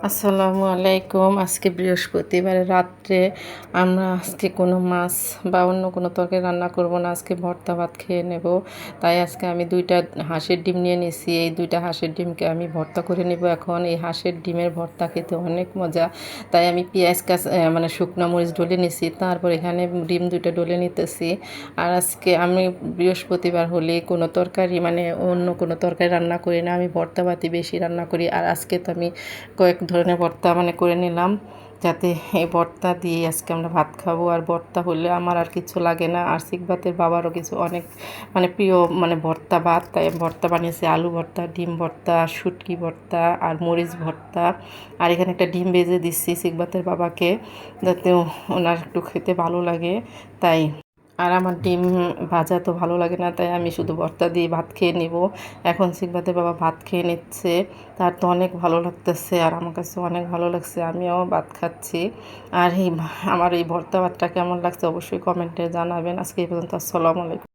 আসসালামু আলাইকুম। আজকে বৃহস্পতিবার, রাত্রে আমরা আজকে কোনো মাছ বা অন্য কোনো তরকারি রান্না করব না, আজকে ভর্তা ভাত খেয়ে নেব। তাই আজকে আমি দুইটা হাঁসের ডিম নিয়ে নিয়েছি এই দুইটা হাঁসের ডিমকে আমি ভর্তা করে নেব এখন। এই হাঁসের ডিমের ভর্তা খেতে অনেক মজা। তাই আমি পেঁয়াজ কাঁচ মানে শুকনো মরিচ ডলে নিছি। তারপর এখানে ডিম দুইটা ডলে নিতেছি। আর আজকে আমি বৃহস্পতিবার হলে কোনো তরকারি মানে অন্য কোনো তরকারি রান্না করি না। আমি ভর্তা ভাতি বেশি রান্না করি। আর আজকে তো আমি কয়েক ধরনের ভর্তা মানে করে নিলাম, যাতে এই ভর্তা দিয়ে আজকে আমরা ভাত খাব। আর ভর্তা হলে আমার আর কিছু লাগে না। আর শিখ ভাতের বাবারও কিছু অনেক মানে প্রিয় মানে ভর্তা ভাত। তাই ভর্তা বানিয়েছি, আলু ভর্তা, ডিম ভর্তা, শুটকি ভর্তা আর মরিচ ভর্তা। আর এখানে একটা ডিম ভেজে দিচ্ছি ভাতের বাবাকে, যাতে ওনার একটু খেতে ভালো লাগে। তাই আর আমার ডিম ভাজা তো ভালো লাগে না, তাই আমি শুধু ভর্তা দিয়ে ভাত খেয়ে নিব। এখন শিখবাদের বাবা ভাত খেয়ে নিচ্ছে, তার তো অনেক ভালো লাগতেছে আর আমার কাছে অনেক ভালো লাগছে, আমিও ভাত খাচ্ছি। আর এই আমার এই ভর্তা ভাতটা কেমন লাগছে অবশ্যই কমেন্টে জানাবেন। আজকে এই পর্যন্ত, আসসালামু আলাইকুম।